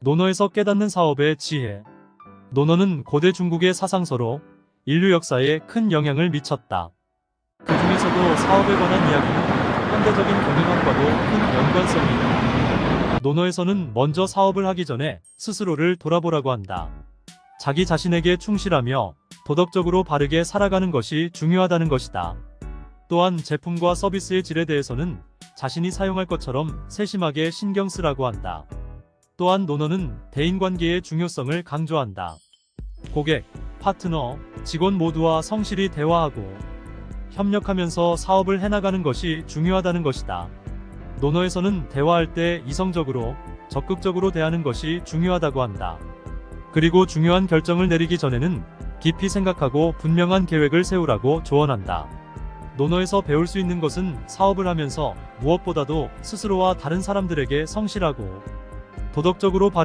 논어에서 깨닫는 사업의 지혜. 논어는 고대 중국의 사상서로 인류 역사에 큰 영향을 미쳤다. 그 중에서도 사업에 관한 이야기는 현대적인 경영학과도 큰 연관성이 있다. 논어에서는 먼저 사업을 하기 전에 스스로를 돌아보라고 한다. 자기 자신에게 충실하며 도덕적으로 바르게 살아가는 것이 중요하다는 것이다. 또한 제품과 서비스의 질에 대해서는 자신이 사용할 것처럼 세심하게 신경 쓰라고 한다. 또한 논어는 대인관계의 중요성을 강조한다. 고객, 파트너, 직원 모두와 성실히 대화하고 협력하면서 사업을 해나가는 것이 중요하다는 것이다. 논어에서는 대화할 때 이성적으로 적극적으로 대하는 것이 중요하다고 한다. 그리고 중요한 결정을 내리기 전에는 깊이 생각하고 분명한 계획을 세우라고 조언한다. 논어에서 배울 수 있는 것은 사업을 하면서 무엇보다도 스스로와 다른 사람들에게 성실하고 도덕적으로